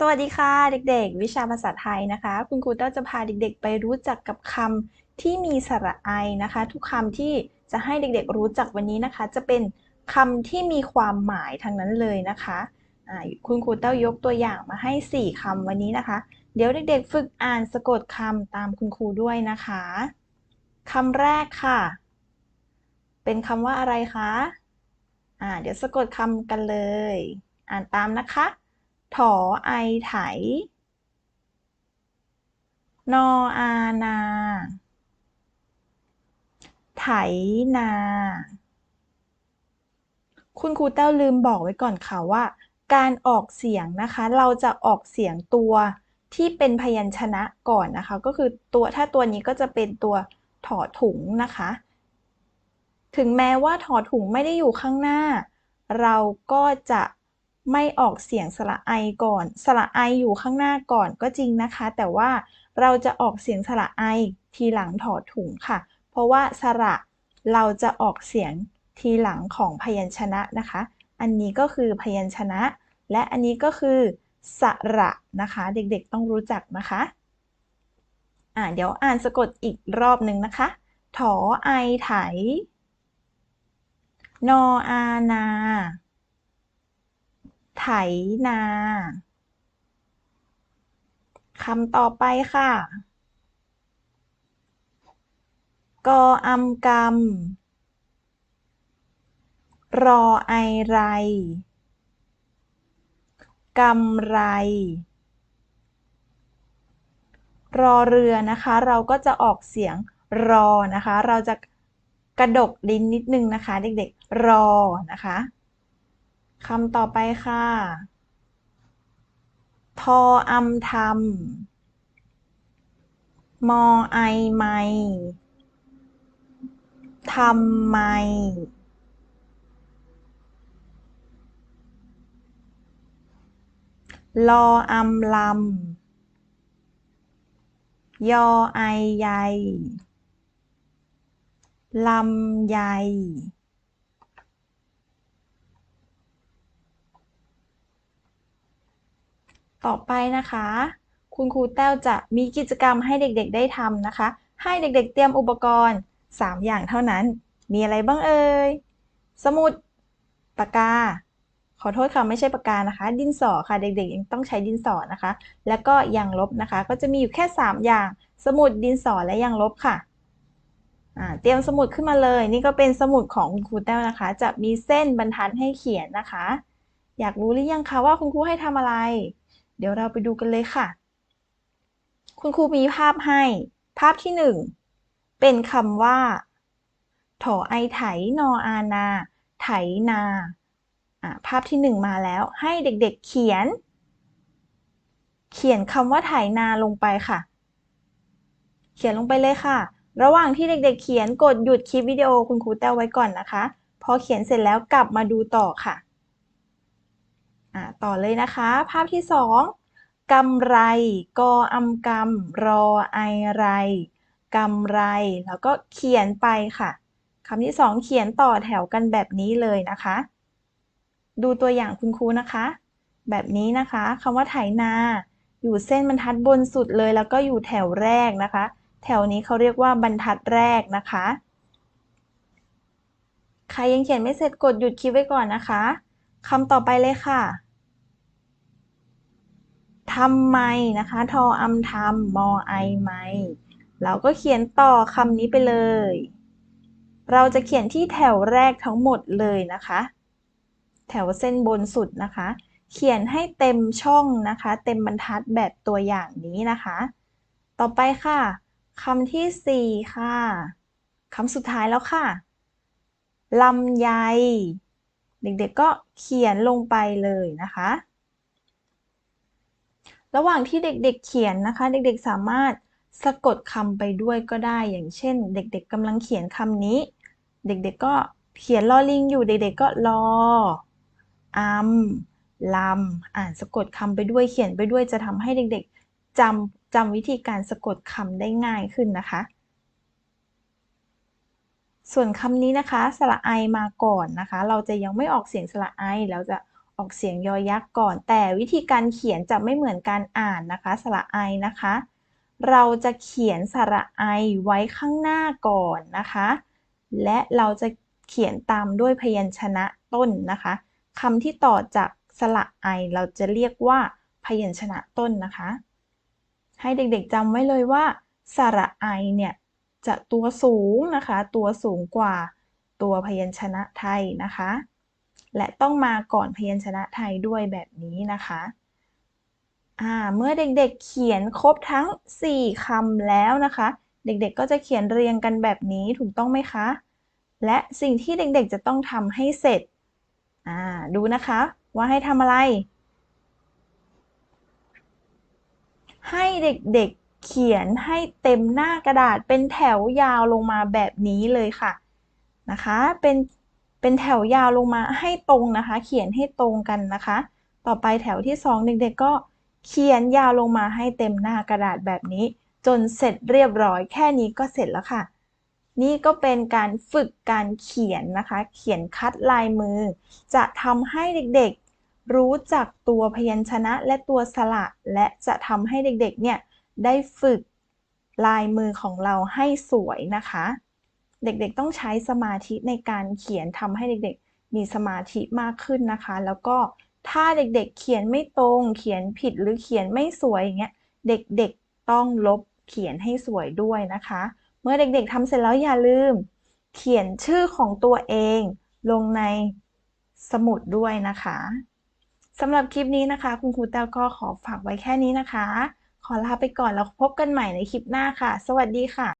สวัสดีค่ะเด็กๆ วิชาภาษาไทยนะคะ คุณครูเต้าจะพาเด็กๆ ไปรู้จักกับคำที่มีสระไอนะคะ ทุกคำที่จะให้เด็กๆ รู้จักวันนี้นะคะ จะเป็นคำที่มีความหมายทั้งนั้นเลยนะคะคุณครูเต้ายกตัวอย่างมาให้ 4คำวันนี้นะคะ เดี๋ยวเด็กๆ ฝึกอ่านสะกดคำตามคุณครูด้วยนะคะคำแรกค่ะ เป็นคำว่าอะไรคะอ่าเดี๋ยวสะกดคำกันเลย อ่านตามนะคะ ถอไอไถ นออานา ไถนา คุณครูเต้าลืมบอกไว้ก่อนค่ะว่า การออกเสียงนะคะ เราจะออกเสียงตัวที่เป็นพยัญชนะก่อนนะคะ ก็คือตัวถ้าตัวนี้ก็จะเป็นตัวถอถุงนะคะ ถึงแม้ว่าถอถุงไม่ได้อยู่ข้างหน้า เราก็จะ ไม่ออกเสียงสระไอก่อน สระไออยู่ข้างหน้าก่อนก็จริงนะคะ แต่ว่าเราจะออกเสียงสระไอทีหลังถอดถุงค่ะ เพราะว่าสระเราจะออกเสียงทีหลังของพยัญชนะนะคะ อันนี้ก็คือพยัญชนะ และอันนี้ก็คือสระนะคะ เด็กๆต้องรู้จักนะคะอ่าเดี๋ยวอ่านสะกดอีกรอบหนึ่งนะคะ ถอไอไถ นออานา นาคำต่อไปค่ะ กออำกำรอไอไรกำไร รอเรือนะคะ เราก็จะออกเสียงรอนะคะ เราจะกระดกลิ้นนิดนึงนะคะ เด็กๆ รอนะคะ คำต่อไปค่ะ ทออำทำมอไอไม่ทำไม ลออำลำ ยอไอใยลำไย ต่อไปนะคะ คุณครูแต้วจะมีกิจกรรมให้เด็กๆได้ทำนะคะ ให้เด็กๆเตรียมอุปกรณ์ 3 อย่างเท่านั้น มีอะไรบ้างเอ่ย สมุด ปากกา ขอโทษค่ะไม่ใช่ปากกานะคะ ดินสอค่ะ เด็กๆยังต้องใช้ดินสอนะคะ แล้วก็ยางลบนะคะ ก็จะมีอยู่แค่ 3 อย่าง สมุด ดินสอ และยางลบค่ะเตรียมสมุดขึ้นมาเลย นี่ก็เป็นสมุดของคุณครูแต้วนะคะ จะมีเส้นบรรทัดให้เขียนนะคะ อยากรู้หรือยังคะว่าคุณครูให้ทำอะไร เดี๋ยวเราไปดูกันเลยค่ะ คุณครูมีภาพให้ ภาพที่หนึ่งเป็นคำว่า ถอไอไถนออานา ไถนาภาพที่หนึ่งมาแล้วให้เด็กๆเขียน เขียนคำว่าไถนาลงไปค่ะ เขียนลงไปเลยค่ะ ระหว่างที่เด็กๆ เขียนกดหยุดคลิปวิดีโอคุณครูแต้วไว้ก่อนนะคะ พอเขียนเสร็จแล้วกลับมาดูต่อค่ะ ต่อเลยนะคะ ภาพที่สองกำไร กออำกำรอไอไรกำไร แล้วก็เขียนไปค่ะคำที่สองเขียนต่อแถวกันแบบนี้เลยนะคะ ดูตัวอย่างคุณครูนะคะ แบบนี้นะคะคำว่าไถนา อยู่เส้นบรรทัดบนสุดเลย แล้วก็อยู่แถวแรกนะคะ แถวนี้เขาเรียกว่าบรรทัดแรกนะคะ ใครยังเขียนไม่เสร็จกดหยุดคลิปไว้ก่อนนะคะคำต่อไปเลยค่ะ ทำไมนะคะทออำทำมอไอไมเราก็เขียนต่อคำนี้ไปเลย เราจะเขียนที่แถวแรกทั้งหมดเลยนะคะ แถวเส้นบนสุดนะคะ เขียนให้เต็มช่องนะคะ เต็มบรรทัดแบบตัวอย่างนี้นะคะ ต่อไปค่ะคำที่สี่ค่ะคำสุดท้ายแล้วค่ะลำไย เด็กๆก็เขียนลงไปเลยนะคะ ระหว่างที่เด็กๆเขียนนะคะ เด็กๆสามารถสะกดคำไปด้วยก็ได้ อย่างเช่น เด็กๆกำลังเขียนคำนี้ เด็กๆก็เขียนลอลิงอยู่ เด็กๆก็รออัมลำอ่านสะกดคำไปด้วยเขียนไปด้วยจะทำให้เด็กๆจำจำวิธีการสะกดคำได้ง่ายขึ้นนะคะ ส่วนคำนี้นะคะสระไอมาก่อนนะคะ เราจะยังไม่ออกเสียงสระไอแล้วจะ ออกเสียงยอยักษ์ก่อน แต่วิธีการเขียนจะไม่เหมือนการอ่านนะคะ สระไอนะคะ เราจะเขียนสระไอไว้ข้างหน้าก่อนนะคะ และเราจะเขียนตามด้วยพยัญชนะต้นนะคะคำที่ต่อจากสระไอเราจะเรียกว่าพยัญชนะต้นนะคะ ให้เด็กๆจำไว้เลยว่าสระไอเนี่ยจะตัวสูงนะคะ ตัวสูงกว่าตัวพยัญชนะไทยนะคะ และต้องมาก่อนพยัญชนะไทยด้วยแบบนี้นะคะอ่าเมื่อเด็กๆเขียนครบทั้ง 4คำแล้วนะคะ เด็กๆก็จะเขียนเรียงกันแบบนี้ถูกต้องไหมคะ และสิ่งที่เด็กๆจะต้องทำให้เสร็จอ่าดูนะคะ ว่าให้ทำอะไร ให้เด็กๆเขียนให้เต็มหน้ากระดาษเป็นแถวยาวลงมาแบบนี้เลยค่ะนะคะ เป็น เป็นแถวยาวลงมาให้ตรงนะคะ เขียนให้ตรงกันนะคะ ต่อไปแถวที่ 2 เด็กๆก็เขียนยาวลงมาให้เต็มหน้ากระดาษแบบนี้ จนเสร็จเรียบร้อยแค่นี้ก็เสร็จแล้วค่ะ นี่ก็เป็นการฝึกการเขียนนะคะ เขียนคัดลายมือ จะทำให้เด็กๆ รู้จักตัวพยัญชนะและตัวสระ และจะทำให้เด็กๆ เนี่ยได้ฝึกลายมือของเราให้สวยนะคะ เด็กๆต้องใช้สมาธิในการเขียนทำให้เด็กๆ มีสมาธิมากขึ้นนะคะ แล้วก็ถ้าเด็กๆ เขียนไม่ตรง เขียนผิดหรือเขียนไม่สวยอย่างเงี้ย เด็กๆต้องลบเขียนให้สวยด้วยนะคะ เมื่อเด็กๆทำเสร็จแล้วอย่าลืม เขียนชื่อของตัวเอง ลงในสมุดด้วยนะคะสำหรับคลิปนี้นะคะ คุณครูแต้วก็ขอฝากไว้แค่นี้นะคะ ขอลาไปก่อนแล้วพบกันใหม่ในคลิปหน้าค่ะ สวัสดีค่ะ